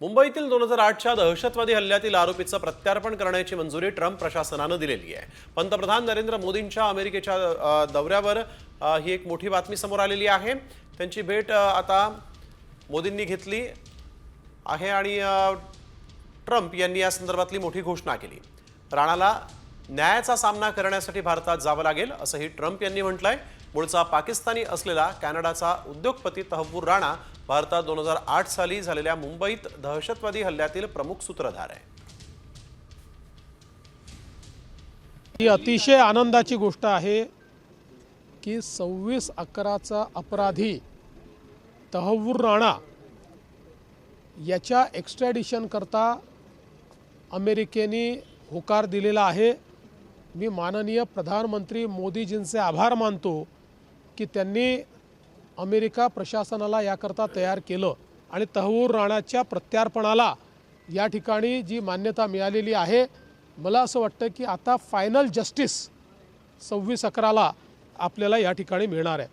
मुंबईतील दोन हजार आठच्या दहशतवादी हल्ल्यातील आरोपीचं प्रत्यार्पण करण्याची मंजुरी ट्रम्प प्रशासनानं दिलेली आहे. पंतप्रधान नरेंद्र मोदींच्या अमेरिकेच्या दौऱ्यावर ही एक मोठी बातमी समोर आलेली आहे. त्यांची भेट आता मोदींनी घेतली आहे आणि ट्रम्प यांनी या संदर्भातली मोठी घोषणा केली. राणाला न्यायाचा सामना करण्यासाठी भारतात जावं लागेल असंही ट्रम्प यांनी म्हटलं आहे मूळचा पाकिस्तानी असलेला कॅनडाचा उद्योगपती तहबूर राणा भारतात दोन हजार आठ साली झालेल्या मुंबईत दहशतवादी हल्ल्यातील प्रमुख सूत्रधार आहे. ही अतिशय आनंदाची गोष्ट आहे की सव्वीस अकराचा अपराधी तहवूर राणा याच्या एक्स्ट्रॅडिशनकरता अमेरिकेने होकार दिलेला आहे. मी माननीय प्रधानमंत्री मोदीजींचे आभार मानतो की त्यांनी अमेरिका प्रशासनाला याकरता तयार केलं आणि तहवूर राणाच्या प्रत्यार्पणाला या ठिकाणी जी मान्यता मिळालेली आहे मला असं वाटतं की आता फायनल जस्टिस सव्वीस अकराला आपल्याला या ठिकाणी मिळणार आहे.